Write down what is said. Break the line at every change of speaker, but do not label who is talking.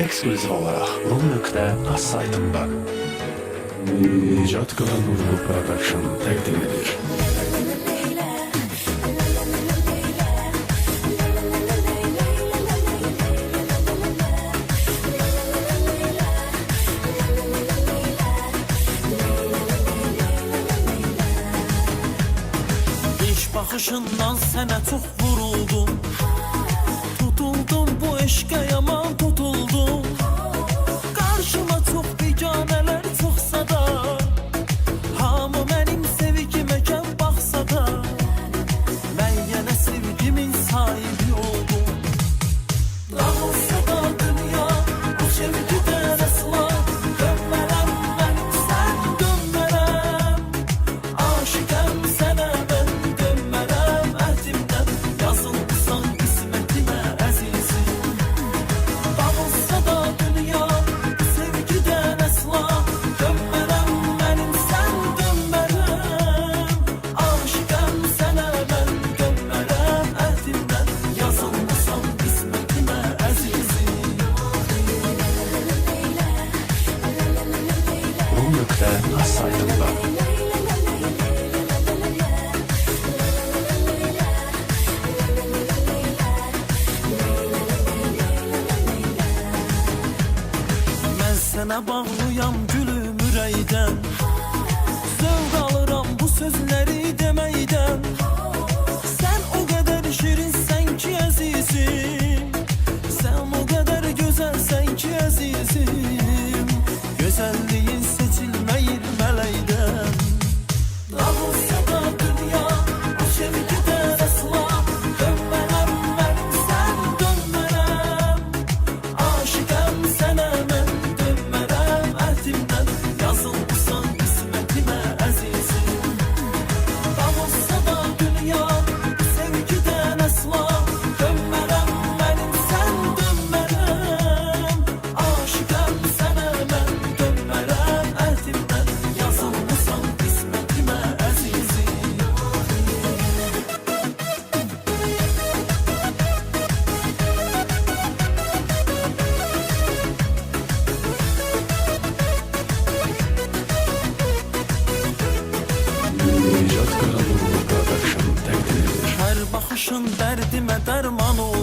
ekskluzif olarak Rum.az saytında. İcat kılan Uygur Production takdim edir.
bakışından sene çok vuruldum Tutuldum bu eşke yaman tutuldum sənə bağlıyam gülüm ürəkdən Zövq alıram bu sözləri deməkdən Sən o qədər şirinsən ki əzizim Sən o qədər gözəlsən ki əzizim
Gözəl
Başın derdime derman ol.